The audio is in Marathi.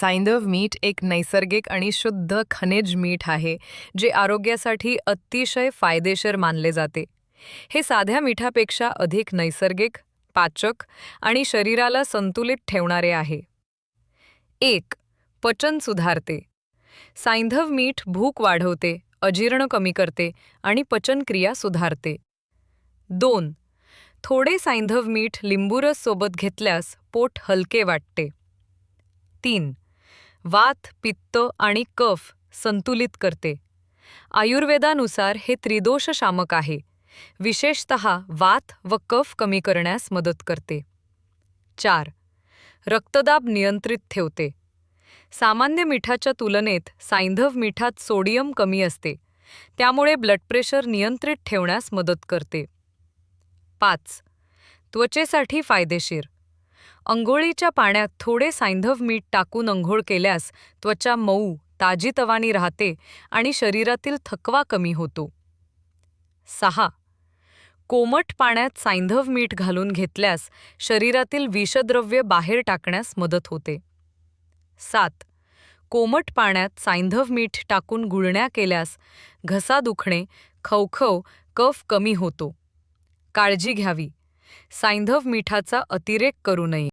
सायंधव मीठ एक नैसर्गिक आणि शुद्ध खनिज मीठ आहे जे आरोग्यासाठी अतिशय फायदेशीर मानले जाते. हे साध्या मिठापेक्षा अधिक नैसर्गिक पाचक आणि शरीराला संतुलित ठेवणारे आहे. एक पचन सुधारते. सायंधव मीठ भूक वाढवते अजीर्ण कमी करते आणि पचनक्रिया सुधारते. दोन थोडे सायंधव मीठ लिंबूरस सोबत घेतल्यास पोट हलके वाटते. तीन वात पित्त आणि कफ संतुलित करते. आयुर्वेदानुसार हे त्रिदोष शामक आहे. विशेषत वात व कफ कमी करण्यास मदत करते. चार. रक्तदाब नियंत्रित ठेवते. सामान्य मिठाच्या तुलनेत सायंधव मिठात सोडियम कमी असते. त्यामुळे ब्लड प्रेशर नियंत्रित ठेवण्यास मदत करते. पाच. त्वचेसाठी फायदेशीर. अंघोळीच्या पाण्यात थोडे सायंधव मीठ टाकून अंघोळ केल्यास त्वचा मऊ ताजीतवानी राहते आणि शरीरातील थकवा कमी होतो. सहा. कोमट पाण्यात सैंधव मीठ घालून घेतल्यास शरीरातील विषद्रव्य बाहेर टाकण्यास मदत होते. सात. कोमट पाण्यात सांधव मीठ टाकून गुळण्या केल्यास घसा दुखणे खवखव कफ कमी होतो. काळजी घ्यावी. सांधव मिठाचा अतिरेक करू नये.